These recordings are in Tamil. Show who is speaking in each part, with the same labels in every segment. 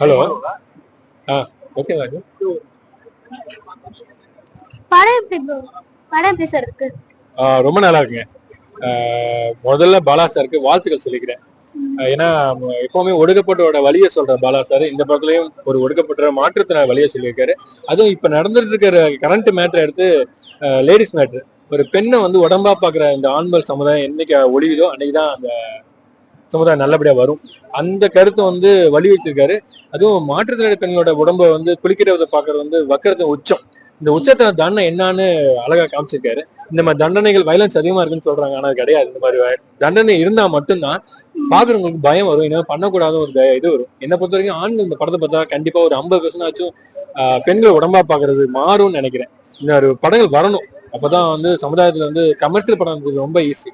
Speaker 1: ஹலோ ஆ ஓகே ராஜு
Speaker 2: படம் எப்படி ப்ரோ படம் எப்படி சார் இருக்கு?
Speaker 1: ரொம்ப நல்லா இருக்குங்க. முதல்ல பாலா சாருக்கு வாழ்த்துக்கள் சொல்லிக்கிறேன். ஏன்னா எப்பவுமே ஒடுக்கப்பட்டோட வழியை சொல்ற பாலா சார் இந்த பக்கத்துலயும் ஒரு ஒடுக்கப்பட்ட மாற்றுத்திறனாளி வழியை சொல்லியிருக்காரு. அதுவும் இப்ப நடந்துட்டு இருக்கிற கரண்ட் மேட்டர் எடுத்து லேடிஸ் மேட்ரு ஒரு பெண்ணை வந்து உடம்பா பாக்குற இந்த ஆண்கள் சமுதாயம் என்னைக்கு ஒழியுதோ அன்னைக்குதான் அந்த சமுதாயம் நல்லபடியா வரும். அந்த கருத்தை வந்து வலியுறுத்திருக்காரு. அதுவும் மாற்றுத்திறனாளி பெண்களோட உடம்ப வந்து குளிக்கிறத பாக்குறது வந்து வக்கரத்து உச்சம். இந்த உச்சத்தை தண்டனை என்னன்னு அழகா காமிச்சிருக்காரு. இந்த மாதிரி தண்டனைகள் வயலன்ஸ் அதிகமா இருக்குன்னு சொல்றாங்க. ஆனா கிடையாது. இந்த மாதிரி தண்டனை இருந்தா மட்டும்தான் பாக்குறவங்களுக்கு பயம் வரும். இனிமே பண்ணக்கூடாத ஒரு இது வரும். என்னை பொறுத்த வரைக்கும் ஆண்கள் இந்த படத்தை பார்த்தா கண்டிப்பா ஒரு ஐம்பது பர்சன்ட் ஆச்சும் பெண்கள் உடம்பா பாக்குறது மாறும்னு நினைக்கிறேன். இன்னொரு படங்கள் வரணும். அப்பதான் வந்து சமுதாயத்துல வந்து கமர்ஷியல் படம் ரொம்ப ஈஸி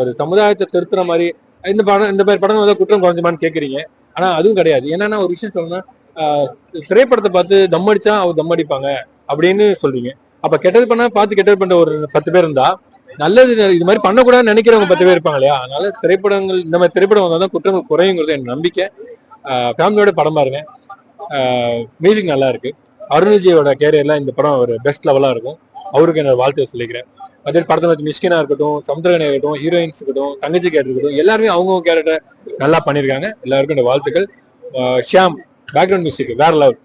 Speaker 1: ஒரு சமுதாயத்தை திருத்துற மாதிரி இந்த படம் இந்த மாதிரி படம் வந்து குற்றம் குறைஞ்சுமான்னு கேக்குறீங்க. ஆனா அதுவும் கிடையாது. என்னன்னா ஒரு விஷயம் சொல்லணும்னா திரைப்படத்தை பார்த்து தம் அடிச்சா அவர் தம் அடிப்பாங்க அப்படின்னு சொல்றீங்க. அப்ப கெட்டது பண்ணா பார்த்து கெட்டது பண்ற ஒரு பத்து பேர் இருந்தா நல்லது இது மாதிரி பண்ணக்கூடாதுன்னு நினைக்கிறவங்க பத்து பேர் இருப்பாங்க இல்லையா? அதனால திரைப்படங்கள் இந்த மாதிரி திரைப்படம் வந்தால் குற்றங்கள் குறையுங்கிறது என் நம்பிக்கை. ஃபேமிலியோட படம் பாருங்க மியூசிக் நல்லா இருக்கு. அருண்விஜயோட கேரியர்ல இந்த படம் ஒரு பெஸ்ட் லெவலா இருக்கும். அவருக்கு என்னோட வாழ்த்து சொல்லிக்கிறேன். அதே படத்துல வந்து மிஷ்கினா இருக்கட்டும் சமுத்திரகனி இருக்கட்டும் ஹீரோயின்ஸ் இருக்கட்டும் தங்கச்சி கேரக்டர் இருக்கட்டும் எல்லாருமே அவங்கவுங்க கேரக்டர் நல்லா பண்ணியிருக்காங்க எல்லாருக்கும் இந்த வாழ்த்துக்கள். ஆஹ் ஷியாம் பேக்ரவுண்ட் மியூசிக் வேற லெவல்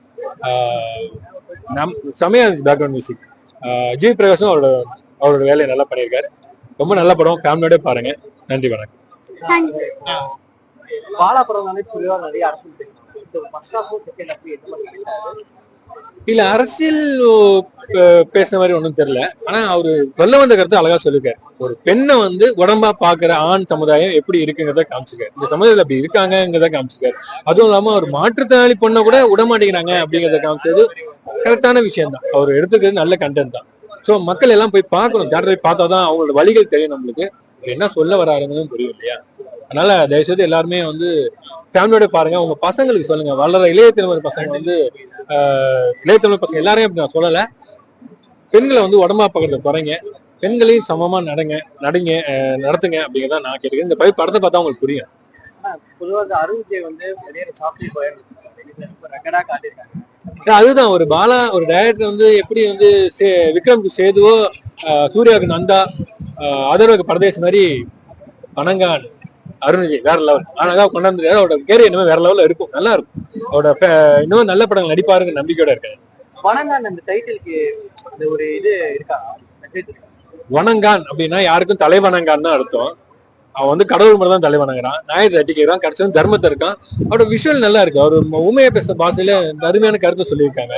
Speaker 1: நம் செமையா இருந்துச்சு பேக்ரவுண்ட் மியூசிக் ஜி பிரகாஷும் அவரோட அவரோட வேலையை நல்லா பண்ணியிருக்காரு ரொம்ப நல்ல படம். ஃபேமிலியோட பாருங்க. நன்றி வணக்கம்.
Speaker 3: பாலா படம் நிறைய அரசியல்
Speaker 1: இல்ல அரசியல் பேசுற பேசுன மாதிரி ஒண்ணும் தெரியல. ஆனா அவரு சொல்ல வந்த கருத்தை அழகா சொல்லுங்க. ஒரு பெண்ணை வந்து உடம்பா பாக்குற ஆண் சமுதாயம் எப்படி இருக்குங்கிறத காமிச்சுக்க. இந்த சமுதாயத்துல அப்படி இருக்காங்கிறத காமிச்சுக்காரு அதுவும் இல்லாம ஒரு மாற்றுத்திறனாளி பொண்ணை கூட விட மாட்டேங்கிறாங்க அப்படிங்கறத காமிச்சது கரெக்டான விஷயம் தான் அவர் எடுத்துக்கிறது நல்ல கண்டென்ட் தான். சோ மக்கள் எல்லாம் போய் பார்க்கணும். தேட்டர் போய் பார்த்தா தான் அவங்களோட வழிகள் தெரியும் நம்மளுக்கு. என்ன சொல்ல வராருன்னு புரியும் இல்லையா? அதனால தயவுசெய்து எல்லாருமே வந்து ஃபேமிலியோட பாருங்க. உங்க பசங்களுக்கு சொல்லுங்க. வளர இளைய தலைமுறை பசங்க வந்து இளைய தலைமுறை பசங்க எல்லாரையும் அப்படி நான் சொல்லல. பெண்களை வந்து உடம்பா பார்க்கறத குறைங்க. பெண்களையும் சமமா நடங்க நடுங்க நடத்துங்க அப்படிங்கிறத நான் கேட்டுக்கிறேன். இந்த பை- படத்தை பார்த்தா உங்களுக்கு புரியும்.
Speaker 3: பொதுவாக அருண் விஜய் வந்து போயிருக்காங்க ரெக்கடா காட்டியிருக்காங்க
Speaker 1: அதுதான். ஒரு பாலா ஒரு டைரக்டர் வந்து எப்படி வந்து விக்ரம்க்கு சேதுவோ சூர்யாவுக்கு நந்தா அதர்வுக்கு பரதேசி மாதிரி பனங்கான் அருண் விஜய் வேற லெவல் அழகா கொண்டாந்து அவரோட கேரியர் இன்னும் வேற லெவல்ல இருக்கும். நல்லா இருக்கும். அவரோட இன்னும் நல்ல படங்கள் நடிப்பாருங்க நம்பிக்கையோட இருக்கேன்
Speaker 3: வணங்கான் அந்த டைட்டிலுக்கு ஒரு இது இருக்கா?
Speaker 1: வணங்கான் அப்படின்னா யாருக்கும் தலைவணங்கான் தான் அர்த்தம். அவன் வந்து கடவுள் மட்டும் தான் தலைவணங்குறான் நியாயத்தை தட்டிக்கிறான் கடைசி தர்மத்தை இருக்கான். அவரோட விஷுவல் நல்லா இருக்கு. அவர் உண்மையை பேசுற பாஷையில அருமையான கருத்தை சொல்லியிருக்காங்க.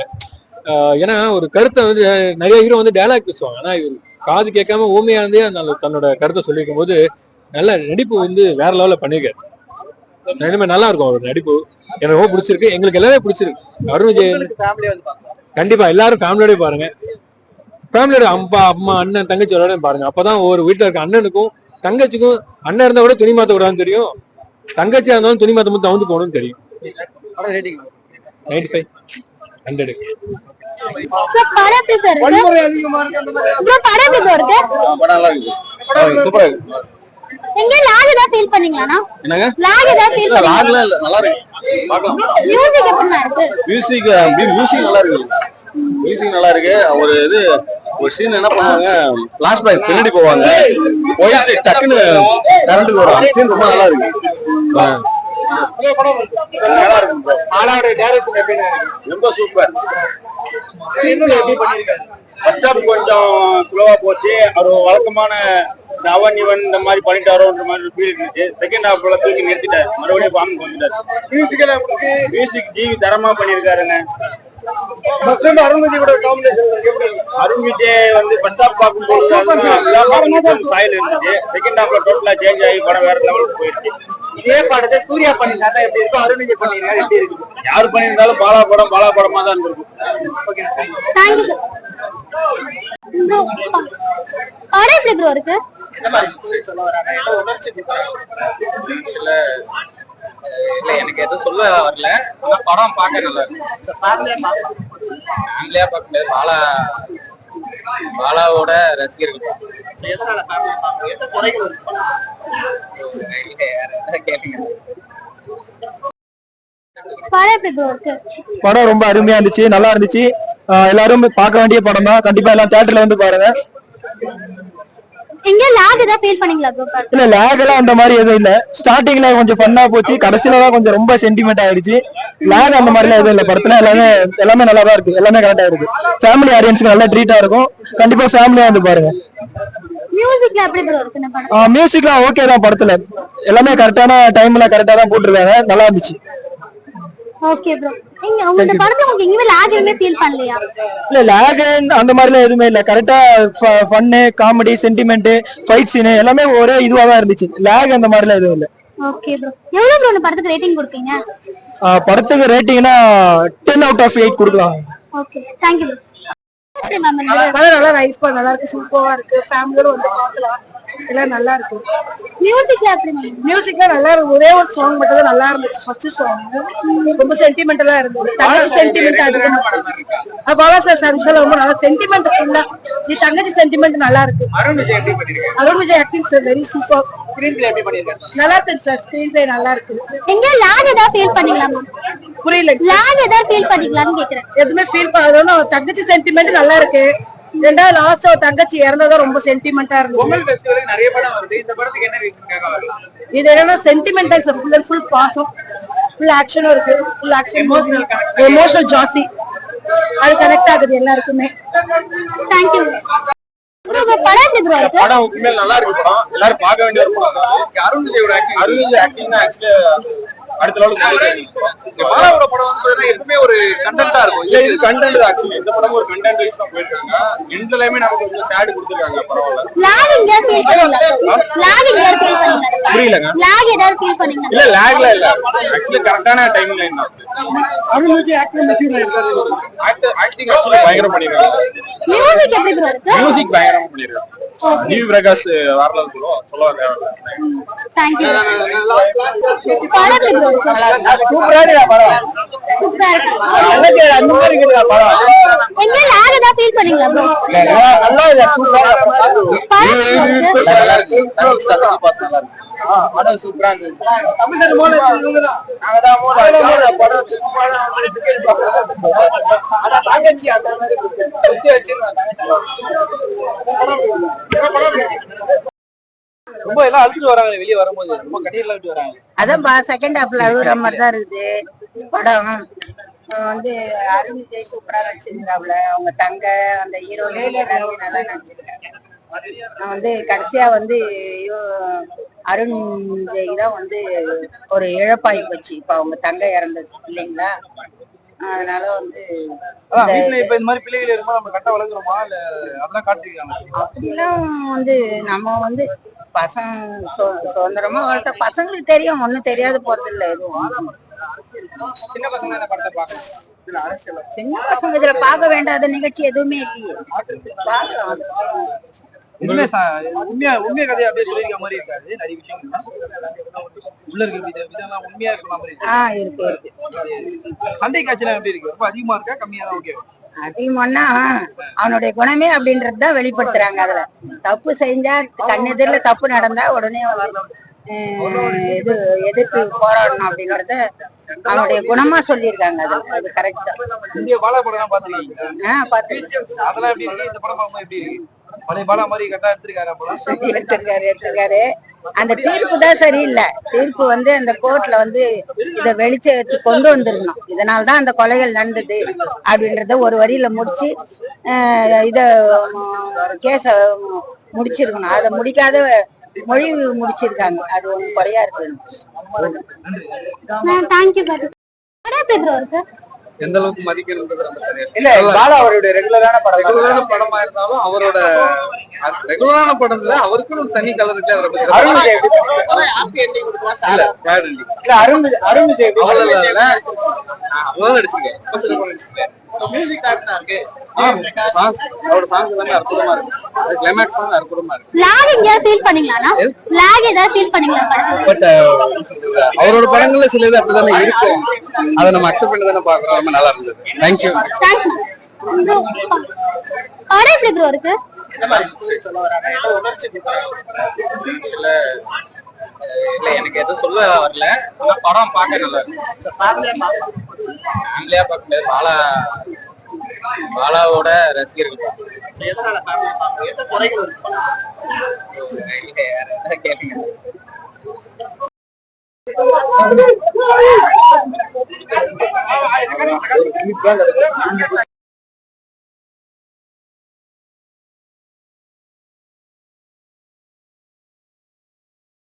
Speaker 1: ஏன்னா ஒரு கருத்தை வந்து நிறைய ஹீரோ வந்து டயலாக் பேசுவாங்க. ஆனா இவர் காது கேட்காம ஊமையா இருந்தே தன்னோட கருத்தை சொல்லியிருக்கும் போது நல்ல நடிப்பு வந்து வேற லெவல்ல பண்ணியிருக்காரு நிலைமை நல்லா இருக்கும் அவரோட நடிப்பு. எனக்கு ரொம்ப பிடிச்சிருக்கு. எங்களுக்கு எல்லாமே பிடிச்சிருக்கு. அருண் விஜய் கண்டிப்பா எல்லாரும் ஃபேமிலியோடய பாருங்க. ஃபேமிலியோட அப்பா அம்மா அண்ணன் தங்கச்சி எல்லாரையும் பாருங்க. அப்பதான் ஒரு வீட்டுல இருக்க அண்ணனுக்கும் தங்கச்சிக்கும் அண்ணன் இருந்தா கூட துணி மாத்த கூடாதுன்னு தெரியும். தங்கச்சியா இருந்தாலும் துணி மாத்த மட்டும் தவுந்து போகணும்னு தெரியும். நைன்டி ஃபைவ் ஹண்ட்ரட்
Speaker 2: சார் படம் எப்படி சார் படம் எப்படி இருக்கு. எங்க லாக் ஏதாவது ஃபீல் பண்ணீங்களாண்ணா?
Speaker 4: என்னங்க?
Speaker 2: லாக் ஏதாவது ஃபீல்
Speaker 4: லாக்லாம் இல்ல நல்லா இருக்கு. பார்க்கலாம்.
Speaker 2: மியூசிக் எப்படிண்ணா இருக்கு?
Speaker 4: மியூசிக் மியூசிக் நல்லா இருக்கு. மியூசிக் நல்லா இருக்கு. ஒரு இது ஒரு சீன் என்ன பண்ணுவாங்க பிளாஷ்பேக் பின்னாடி போவாங்க. போயிட்டு டக்குன்னு கரண்ட் வரும். சீன் ரொம்ப நல்லா இருக்கு. நல்லா இருக்கு.
Speaker 1: ஆளாவோட டேரக்ஷன்
Speaker 4: ரொம்ப சூப்பர்
Speaker 3: எப்படி
Speaker 4: ஃபர்ஸ்ட் ஹாப் கொஞ்சம் ஸ்லோவா போச்சு. அவர் வழக்கமான இந்த அவன் இவன் இந்த மாதிரி பண்ணிட்டாரோன்ற மாதிரி ஃபீல் இருந்துச்சு. செகண்ட் ஹாஃப்ல தூக்கி நிறுத்திட்டாரு. மறுபடியும் ஃபார்ம் வந்துட்டாரு
Speaker 3: மியூசிக்கல்
Speaker 4: மியூசிக் ஜிவி தரமா பண்ணிருக்காருங்க.
Speaker 3: ஃபர்ஸ்ட் வந்து அருண் விஜய் கூட காம்பினேஷன் எப்படி
Speaker 4: அருண் விஜய் வந்து ஃபர்ஸ்ட் ஹாஃப் பார்க்கும்போது ஸ்டைல் இருந்துச்சு. செகண்ட் ஹாஃப்ல டோட்டலா சேஞ்ச் ஆகி படம் வேற லெவலுக்கு போயிடுச்சு
Speaker 3: இதே படத்தை சூர்யா பண்ணிருந்தா எப்படி இருக்கும்? அருண் விஜய் பண்ணிருக்காரு எப்படி இருக்கு
Speaker 4: யாரு பண்ணியிருந்தாலும் பாலா படம் பாலா படமா தான்
Speaker 2: ப்ரோ படம் எப்படி ப்ரோ இருக்கு?
Speaker 3: என்ன மாதிரி சொல்ல வராங்க ஏதோ உணர்ச்சி
Speaker 5: இல்ல எனக்கு எதுவும் சொல்ல வரல. ஆனா படம் பார்க்க நல்லா இருக்கு
Speaker 3: ஃபேமிலியா
Speaker 5: பார்க்க பாலா பாலாவோட ரசிகர்கள்
Speaker 2: படம்
Speaker 6: ரொம்ப அருமையா இருந்துச்சு நல்லா இருந்துச்சு. எல்லாரும் பார்க்க வேண்டிய படம் தான் கண்டிப்பா எல்லாம் தியேட்டர்ல வந்து பாருங்க.
Speaker 2: எங்க லாக் ஏதாவது ஃபீல் பண்ணீங்களா ப்ரோ
Speaker 6: இல்ல லேக் எல்லாம் அந்த மாதிரி எதுவும் இல்ல. ஸ்டார்டிங்ல கொஞ்சம் ஃபன்னா போச்சு. கடைசியில தான் கொஞ்சம் ரொம்ப சென்டிமெண்ட் ஆயிடுச்சு. லேக் அந்த மாதிரிலாம் எதுவும் இல்ல. படத்துல எல்லாமே எல்லாமே நல்லா தான் இருக்கு. எல்லாமே கரெக்டா இருக்கு. ஃபேமிலி ஆடியன்ஸ்க்கு நல்லா ட்ரீட்டா இருக்கும். கண்டிப்பா ஃபேமிலியா வந்து பாருங்க.
Speaker 2: மியூசிக்ல எப்படி ப்ரோ இருக்கு இந்த படம்?
Speaker 6: மியூசிக்லாம் ஓகே தான் படத்துல. எல்லாமே கரெக்டான டைம்ல கரெக்டா தான் போட்டிருக்காங்க. நல்லா இருந்துச்சு.
Speaker 2: ஓகே ப்ரோ எங்க உங்க இந்த படத்துல உங்களுக்கு எங்கேயுமே லாக் எதுவுமே ஃபீல் பண்ணலையா?
Speaker 6: இல்ல லேக் அந்த மாதிரிலாம் எதுவுமே இல்ல. கரெக்டா fun comedy sentiment fight scene எல்லாமே ஒரே இதுவா தான் இருந்துச்சு. லேக் அந்த மாதிரிலாம் எதுவும் இல்ல.
Speaker 2: ஓகே ப்ரோ எவ்வளவு ப்ரோ இந்த படத்துக்கு ரேட்டிங் கொடுப்பீங்க?
Speaker 6: படத்துக்கு ரேட்டிங்னா டென் அவுட் ஆஃப் எயிட் கொடுக்கலாம்.
Speaker 2: ஓகே ப்ரோ இருந்தது
Speaker 7: படம் நல்லா நைஸ் படம் நல்லா இருக்கு சூப்பரா இருக்கு. ஃபேமிலியோட வந்து பார்க்கலாம். எல்லாம் நல்லா இருக்கு
Speaker 2: மியூசிக்ல எப்படி மேம்
Speaker 7: மியூசிக்ல நல்லா இருக்கு ஒரே ஒரு சாங் மட்டும் தான் நல்லா இருந்துச்சு. ஃபர்ஸ்ட் சாங் ரொம்ப சென்டிமெண்டலா இருந்தது. தங்கச்சி சென்டிமெண்ட் அதிகமா அது பாலா சார் சாங்ஸ் எல்லாம் ரொம்ப நல்லா சென்டிமெண்ட் ஃபுல்லா இது தங்கச்சி சென்டிமெண்ட் நல்லா இருக்கு.
Speaker 5: Arun Vijay
Speaker 7: acting sir very super நல்லா இருக்கு சார் ஸ்கிரீன் பிளே நல்லா இருக்கு.
Speaker 2: எங்க லாக் ஏதாவது ஃபீல் பண்ணீங்களா
Speaker 7: புரியல.
Speaker 2: லாக் ஏதாவது ஃபீல் பண்ணீங்களான்னு கேக்குறேன்.
Speaker 7: எதுவுமே ஃபீல் பண்ணாத தங்கச்சி சென்டிமெண்ட் நல்லா இருக்கு. ரெண்டாவது லாஸ்ட் தங்கச்சி இறந்ததும் ரொம்ப சென்டிமெண்டா இருந்தது.
Speaker 5: பொங்கல் ஃபெஸ்டிவலுக்கு நிறைய படம் வருது. இந்த படத்துக்கு என்ன ரீசனுக்காக வரலாம்
Speaker 7: இது என்னன்னா சென்டிமெண்டல் ஃபுல் அண்ட் ஃபுல் பாசம். ஃபுல் ஆக்ஷனும் இருக்கு. ஃபுல் ஆக்ஷன் எமோஷனல் ஜாஸ்தி. அது கனெக்ட் ஆகுது எல்லாருக்குமே.
Speaker 2: தேங்க்யூ படம்
Speaker 4: உண்மையில நல்லா இருக்கு படம். எல்லாரும் பார்க்க வேண்டிய ஒரு. அருண் ஆக்டிங் அருண் விஜய் ஆக்டிங் தான் ஆக்சுவலி அடுத்த லெவலுக்கு பாலாவோட படம் வந்து எப்பவுமே ஒரு கண்டென்ட்டா இருக்கும். இல்ல இது கண்டென்ட் தான் ஆக்சுவலி இந்த படம் ஒரு கண்டென்ட் வைஸ் தான் போயிருக்காங்க எண்ட்லயுமே நமக்கு கொஞ்சம் சேடு கொடுத்துருக்காங்க பரவாயில்ல புரியலங்க.
Speaker 2: லாக் ஏதாவது ஃபீல் பண்ணீங்களா
Speaker 4: இல்ல லேக்ல இல்ல. ஆக்சுவலி கரெக்டான டைம் லைன் தான்.
Speaker 6: Arun Vijay acting
Speaker 4: acting actually பயங்கரம் பண்ணிருக்காங்க
Speaker 2: மியூசிக் எப்படி ப்ரோ இருக்கு?
Speaker 4: மியூசிக் பயங்கரமா பண்ணிருக்காங்க ஜிவி பிரகாஷ் வரல சொல்லுவோம் சொல்ல தேவையில்ல
Speaker 2: தேங்க்யூ ப்ரோ இருக்கு.
Speaker 6: சூப்பரா இருக்கா. படம்
Speaker 2: சூப்பரா இருக்கு.
Speaker 6: தங்கச்சி அந்த மாதிரி இருக்குதா படம்
Speaker 2: எங்க லாக் ஏதாவது ஃபீல் பண்ணீங்களா ப்ரோ
Speaker 6: நல்லா இல்ல சூப்பரா
Speaker 2: படம் எப்படி bro? இருக்கு
Speaker 4: நல்லா இருக்கு தங்கச்சி தங்கச்சி பாஸ் நல்லா இருக்கு படம் சூப்பரா இருந்தது நாங்க தான் மூணு படம் ஆனா தங்கச்சி அந்த மாதிரி குத்தி வச்சிருந்தோம்
Speaker 3: ரொம்ப எல்லாம் அழுத்துட்டு வராங்க வெளியே வரும்போது. ரொம்ப கண்ணீர்ல விட்டு வராங்க
Speaker 8: அதான்பா செகண்ட் ஹாஃப்ல அழுகுற மாதிரி தான் இருக்குது. படம் வந்து அருண் விஜய் சூப்பரா நடிச்சிருந்தாப்புல அவங்க தங்க அந்த ஹீரோயின் எல்லாருமே நல்லா நடிச்சிருக்காங்க. நான் வந்து கடைசியா வந்து அருண் விஜய் தான் வந்து ஒரு இழப்பாகி போச்சு. இப்ப அவங்க தங்க இறந்தது இல்லைங்களா? அதனால வந்து
Speaker 3: நம்ம
Speaker 8: அப்படிலாம் வந்து நம்ம வந்து பசங்க சுதந்திரமா வளர்த்த பசங்களுக்கு தெரியும் ஒண்ணும் தெரியாது போறது இல்ல எதுவும்.
Speaker 5: சின்ன பசங்க இந்த படத்தை பார்க்கலாம் இதுல அரசியல்
Speaker 8: சின்ன பசங்க இதுல பார்க்க வேண்டாத நிகழ்ச்சி எதுவுமே இல்லையே. பார்க்கலாம் அது.
Speaker 3: உண்மையா ச- உண்மையா உண்மையா கதையை அப்படியே சொல்லியிருக்க மாதிரி இருக்காது. நிறைய விஷயங்கள் உள்ள இருக்க வித இதெல்லாம் உண்மையா சொன்ன மாதிரி இருக்கு.
Speaker 8: ஆ இருக்கு இருக்கு.
Speaker 3: சண்டை காட்சிலாம் எப்படி இருக்கு? ரொம்ப அதிகமா இருக்கா? கம்மியா தான் ஓகே
Speaker 8: அதிகமானா அவனுடைய குணமே அப்படின்றது தான் வெளிப்படுத்துறாங்க அதுல. தப்பு செஞ்சா கண்ணெதிரில தப்பு நடந்தா உடனே இது எதிர்த்து போராடணும் அப்படின்றத அவனுடைய குணமா சொல்லியிருக்காங்க அது. அது கரெக்ட்
Speaker 3: இந்திய பாலா? படம் பாத்துருக்கீங்க
Speaker 8: அந்த தீர்ப்பு தான் சரியில்லை. தீர்ப்பு வந்து அந்த கோர்ட்ல வந்து இத வெளிச்சத்துக்கு கொண்டு வந்திருக்கணும் இதனால தான் அந்த கொலைகள் நடந்தது அப்படின்றத ஒரு வரியில முடிச்சு இத கேஸ முடிச்சிருக்கணும். அதை முடிக்காத மொழி முடிச்சிருக்காங்க. அது ஒண்ணு குறையா இருக்கு?
Speaker 2: தேங்க்யூ
Speaker 4: எந்த அளவுக்கு மதிக்கிறது ரொம்ப சரியா
Speaker 3: இல்ல பாலா அவருடைய ரெகுலரான படம்
Speaker 4: ரெகுலரான படமா இருந்தாலும் அவரோட ரெகுலரான படம் இல்ல அவருக்குன்னு ஒரு தனி கலர் அது ரொம்ப சிறப்பா
Speaker 3: அருண் விஜய்.
Speaker 4: இல்ல.
Speaker 3: இல்ல அருண் அருண் விஜய் எப்படி
Speaker 4: அவ்வளவு இல்ல, இருக்கு. அவரோட எல்லாமே அற்புதமா இருக்கு. song அற்புதமா இருக்கு.
Speaker 2: லாக் ஃபீல் லாக் ஏதாவது ஃபீல் பண்ணீங்களா படத்துல?
Speaker 4: But, uh, அவரோட படங்கள்ல சில இது அப்படிதானே இருக்கும் அதை நம்ம அக்செப்ட் பண்ணி தானே பாக்குறோம் ரொம்ப நல்லா இருந்தது. தேங்க்யூ
Speaker 2: தேங்க்ஸ் ப்ரோ படம் எப்படி ப்ரோ இருக்கு?
Speaker 5: இல்ல எனக்கு எனக்கு எதுவும் சொல்ல வரல. ஆனா படம் பார்க்க நல்லா இருக்கு. ஃபேமிலியா பார்க்க முடியாது பாலா பாலாவோட ரசிகர்கள் கேளுங்க.